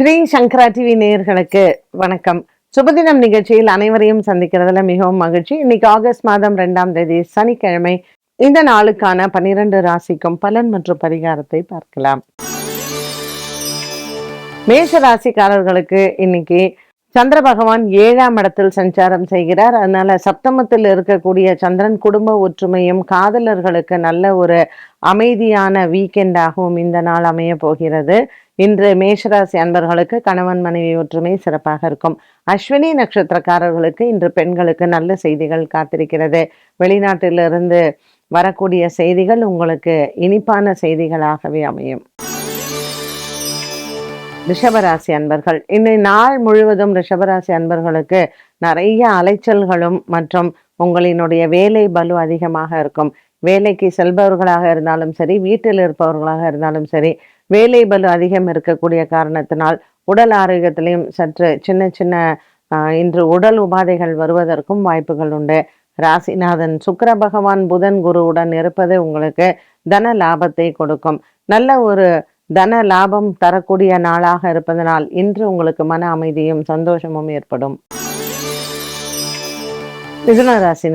ஸ்ரீ சங்கரா TV நேயர்களுக்கு வணக்கம். சுபதினம் நிகழ்ச்சியில் அனைவரையும் சந்திக்கிறதுல மிகவும் மகிழ்ச்சி. இன்னைக்கு ஆகஸ்ட் மாதம் ரெண்டாம் தேதி சனிக்கிழமை. இந்த நாளுக்கான பனிரெண்டு ராசிக்கும் பலன் மற்றும் பரிகாரத்தை பார்க்கலாம். மேஷ ராசிக்காரர்களுக்கு இன்னைக்கு சந்திர பகவான் ஏழாம் இடத்தில் சஞ்சாரம் செய்கிறார். அதனால சப்தமத்தில் இருக்கக்கூடிய சந்திரன் குடும்ப ஒற்றுமையும் காதலர்களுக்கு நல்ல ஒரு அமைதியான வீக்கெண்டாகவும் இந்த நாள் அமைய போகிறது. இன்று மேஷராசி அன்பர்களுக்கு கணவன் மனைவி ஒற்றுமை சிறப்பாக இருக்கும். அஸ்வினி நட்சத்திரக்காரர்களுக்கு இன்று பெண்களுக்கு நல்ல செய்திகள் காத்திருக்கிறது. வெளிநாட்டிலிருந்து வரக்கூடிய செய்திகள் உங்களுக்கு இனிப்பான செய்திகளாகவே அமையும். ரிஷபராசி அன்பர்கள் இன்னை நாள் முழுவதும் ரிஷபராசி அன்பர்களுக்கு நிறைய அலைச்சல்களும் மற்றும் உங்களினுடைய வேலை பலு அதிகமாக இருக்கும். வேலைக்கு செல்பவர்களாக இருந்தாலும் சரி வீட்டில் இருப்பவர்களாக இருந்தாலும் சரி வேலை பலு அதிகம் இருக்கக்கூடிய காரணத்தினால் உடல் ஆரோக்கியத்திலையும் சற்று சின்ன சின்ன ஆஹ், இன்று உடல் உபாதைகள் வருவதற்கும் வாய்ப்புகள் உண்டு. ராசிநாதன் சுக்கர பகவான் புதன் குருவுடன் இருப்பது உங்களுக்கு தன லாபத்தை கொடுக்கும். நல்ல ஒரு தன லாபம் தரக்கூடிய நாளாக இருப்பதனால் இன்று உங்களுக்கு மன அமைதியும் சந்தோஷமும் ஏற்படும். மிதுன ராசி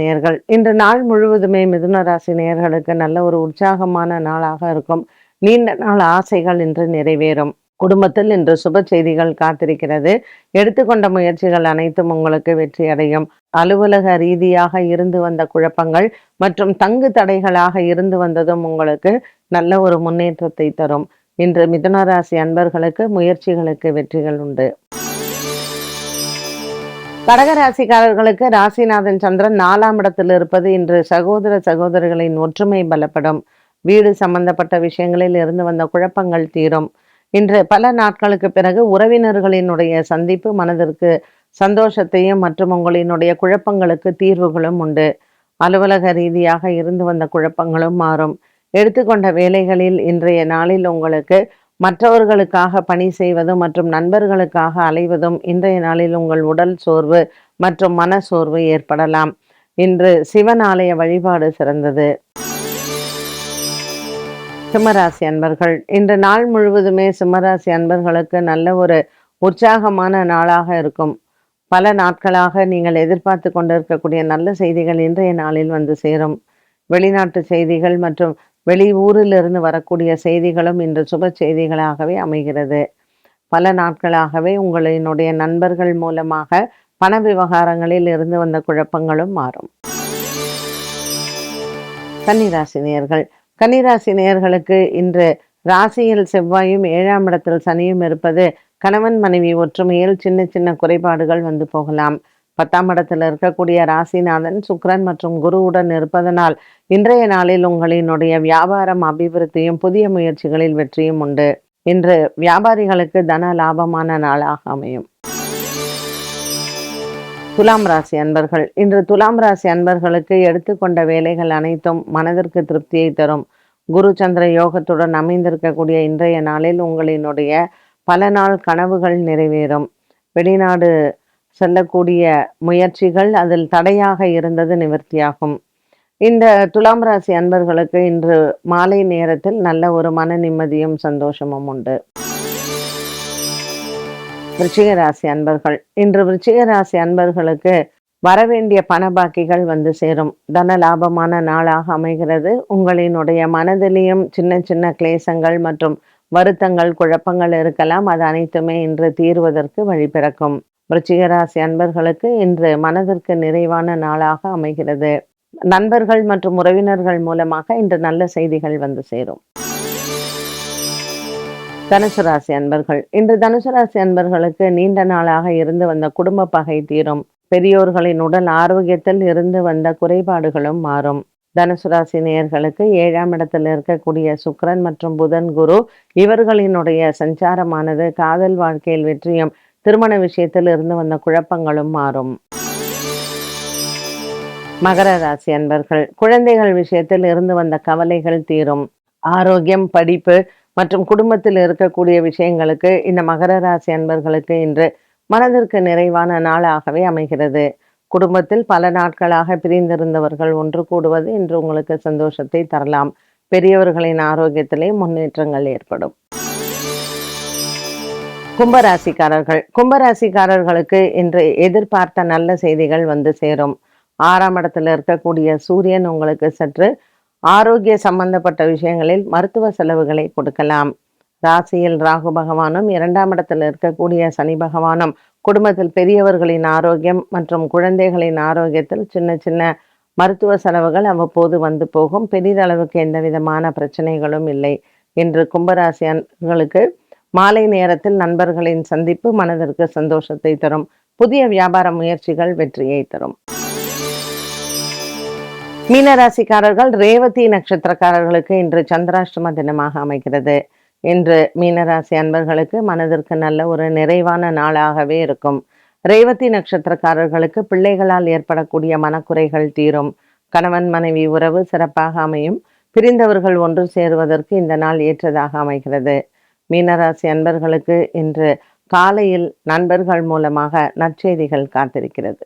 இன்று நாள் முழுவதுமே மிதுன ராசி நல்ல ஒரு உற்சாகமான நாளாக இருக்கும். நீண்ட நாள் ஆசைகள் இன்று நிறைவேறும். குடும்பத்தில் இன்று சுப செய்திகள் காத்திருக்கிறது. எடுத்துக்கொண்ட முயற்சிகள் அனைத்தும் உங்களுக்கு வெற்றி அடையும் அலுவலக ரீதியாக இருந்து வந்த குழப்பங்கள் மற்றும் தங்கு தடைகளாக இருந்து வந்ததும் உங்களுக்கு நல்ல ஒரு முன்னேற்றத்தை தரும். இன்று மிதுன ராசி அன்பர்களுக்கு முயற்சிகளுக்கு வெற்றிகள் உண்டு. கடகராசிக்காரர்களுக்கு ராசிநாதன் சந்திரன் நாலாம் இடத்தில் இருப்பது இன்று சகோதர சகோதரிகளின் ஒற்றுமை பலப்படும். வீடு சம்பந்தப்பட்ட விஷயங்களில் இருந்து வந்த குழப்பங்கள் தீரும். இன்று பல நாட்களுக்கு பிறகு உறவினர்களினுடைய சந்திப்பு மனதிற்கு சந்தோஷத்தையும் மற்றும் உங்களினுடைய குழப்பங்களுக்கு தீர்வுகளும் உண்டு. அலுவலக ரீதியாக இருந்து வந்த குழப்பங்களும் மாறும். எடுத்துக்கொண்ட வேலைகளில் இன்றைய நாளில் உங்களுக்கு மற்றவர்களுக்காக பணி செய்வதும் மற்றும் நண்பர்களுக்காக அலைவதும் இன்றைய நாளில் உங்கள் உடல் சோர்வு மற்றும் மன சோர்வு ஏற்படலாம். இன்று சிவன் ஆலய வழிபாடு சிறந்தது. சிம்மராசி அன்பர்கள் இன்று நாள் முழுவதுமே சிம்மராசி அன்பர்களுக்கு நல்ல ஒரு உற்சாகமான நாளாக இருக்கும். பல நாட்களாக நீங்கள் எதிர்பார்த்து கொண்டிருக்கக்கூடிய நல்ல செய்திகள் இன்றைய நாளில் வந்து சேரும். வெளிநாட்டு செய்திகள் மற்றும் வெளி ஊரிலிருந்து வரக்கூடிய செய்திகளும் இன்று சுப செய்திகளாகவே அமைகிறது. பல நாட்களாகவே உங்களினுடைய நண்பர்கள் மூலமாக பண விவகாரங்களில் இருந்து வந்த குழப்பங்களும் மாறும். கன்னிராசினியர்கள் கன்னிராசி நேயர்களுக்கு இன்று ராசியில் செவ்வாயும் ஏழாம் இடத்தில் சனியும் இருப்பது கணவன் மனைவி ஒற்றுமையில் சின்ன சின்ன குறைபாடுகள் வந்து போகலாம். பத்தாம் இடத்தில் இருக்கக்கூடிய ராசிநாதன் சுக்கிரன் மற்றும் குருவுடன் இருப்பதனால் இன்றைய நாளில் உங்களினுடைய வியாபாரம் அபிவிருத்தியும் புதிய முயற்சிகளில் வெற்றியும் உண்டு. இன்று வியாபாரிகளுக்கு தன லாபமான நாளாக அமையும். துலாம் ராசி அன்பர்கள். இன்று துலாம் ராசி அன்பர்களுக்கு எடுத்துக்கொண்ட வேலைகள் அனைத்தும் மனதிற்கு திருப்தியை தரும். குரு சந்திர யோகத்துடன் அமைந்திருக்கக்கூடிய இன்றைய நாளில் உங்களினுடைய பல நாள் கனவுகள் நிறைவேறும். வெளிநாடு செல்லக்கூடிய முயற்சிகள் அதில் தடையாக இருந்தது நிவர்த்தியாகும். இந்த துலாம் ராசி அன்பர்களுக்கு இன்று மாலை நேரத்தில் நல்ல ஒரு மன நிம்மதியும் சந்தோஷமும் உண்டு. விருச்சிக ராசி அன்பர்கள். இன்று விருச்சிக ராசி அன்பர்களுக்கு வரவேண்டிய பண பாக்கிகள் வந்து சேரும். தன லாபமான நாளாக அமைகிறது. உங்களினுடைய மனதிலையும் சின்ன சின்ன கிளேசங்கள் மற்றும் வருத்தங்கள் குழப்பங்கள் இருக்கலாம். அது அனைத்துமே இன்று தீர்வதற்கு வழி பிறக்கும். விருச்சிக ராசி அன்பர்களுக்கு இன்று மனதிற்கு நிறைவான நாளாக அமைகிறது. நண்பர்கள் மற்றும் உறவினர்கள் மூலமாக இன்று நல்ல செய்திகள் வந்து சேரும். தனுசு ராசி அன்பர்கள். இன்று தனுசு ராசி அன்பர்களுக்கு நீண்ட நாளாக இருந்து வந்த குடும்ப பகை தீரும். பெரியோர்களின் உடல் ஆரோக்கியத்தில் இருந்து வந்த குறைபாடுகளும் மாறும். தனுசு ராசி நேயர்களுக்கு ஏழாம் இடத்தில் இருக்கக்கூடிய சுக்கரன் மற்றும் புதன் குரு இவர்களினுடைய சஞ்சாரமானது காதல் வாழ்க்கையில் வெற்றியும் திருமண விஷயத்தில் இருந்து வந்த குழப்பங்களும் மாறும். மகர ராசி அன்பர்கள் குழந்தைகள் விஷயத்தில் இருந்து வந்த கவலைகள் தீரும். ஆரோக்கியம் படிப்பு மற்றும் குடும்பத்தில் இருக்கக்கூடிய விஷயங்களுக்கு இந்த மகர ராசி அன்பர்களுக்கு இன்று மனதிற்கு நிறைவான நாளாகவே அமைகிறது. குடும்பத்தில் பல நாட்களாக பிரிந்திருந்தவர்கள் ஒன்று கூடுவது இன்று உங்களுக்கு சந்தோஷத்தை தரலாம். பெரியவர்களின் ஆரோக்கியத்திலே முன்னேற்றங்கள் ஏற்படும். கும்பராசிக்காரர்கள். கும்பராசிக்காரர்களுக்கு இன்று எதிர்பார்த்த நல்ல செய்திகள் வந்து சேரும். ஆறாம் இடத்துல இருக்கக்கூடிய சூரியன் உங்களுக்கு சற்று ஆரோக்கிய சம்பந்தப்பட்ட விஷயங்களில் மருத்துவ செலவுகளை கொடுக்கலாம். ராசியில் ராகு பகவானும் இரண்டாம் இடத்தில் இருக்கக்கூடிய சனி பகவானும் குடும்பத்தில் பெரியவர்களின் ஆரோக்கியம் மற்றும் குழந்தைகளின் ஆரோக்கியத்தில் சின்ன சின்ன மருத்துவ செலவுகள் அவ்வப்போது வந்து போகும். பெரிதளவுக்கு எந்த விதமான பிரச்சனைகளும் இல்லை. இன்று கும்பராசியர்களுக்கு மாலை நேரத்தில் நண்பர்களின் சந்திப்பு மனதிற்கு சந்தோஷத்தை தரும். புதிய வியாபார முயற்சிகள் வெற்றியை தரும். மீனராசிக்காரர்கள் ரேவதி நட்சத்திரக்காரர்களுக்கு இன்று சந்திராஷ்டம தினமாக அமைகிறது. இன்று மீனராசி அன்பர்களுக்கு மனதிற்கு நல்ல ஒரு நிறைவான நாளாகவே இருக்கும். ரேவதி நட்சத்திரக்காரர்களுக்கு பிள்ளைகளால் ஏற்படக்கூடிய மனக்குறைகள் தீரும். கணவன் மனைவி உறவு சிறப்பாக அமையும். பிரிந்தவர்கள் ஒன்று சேருவதற்கு இந்த நாள் ஏற்றதாக அமைகிறது. மீனராசி அன்பர்களுக்கு இன்று காலையில் நண்பர்கள் மூலமாக நற்செய்திகள் காத்திருக்கிறது.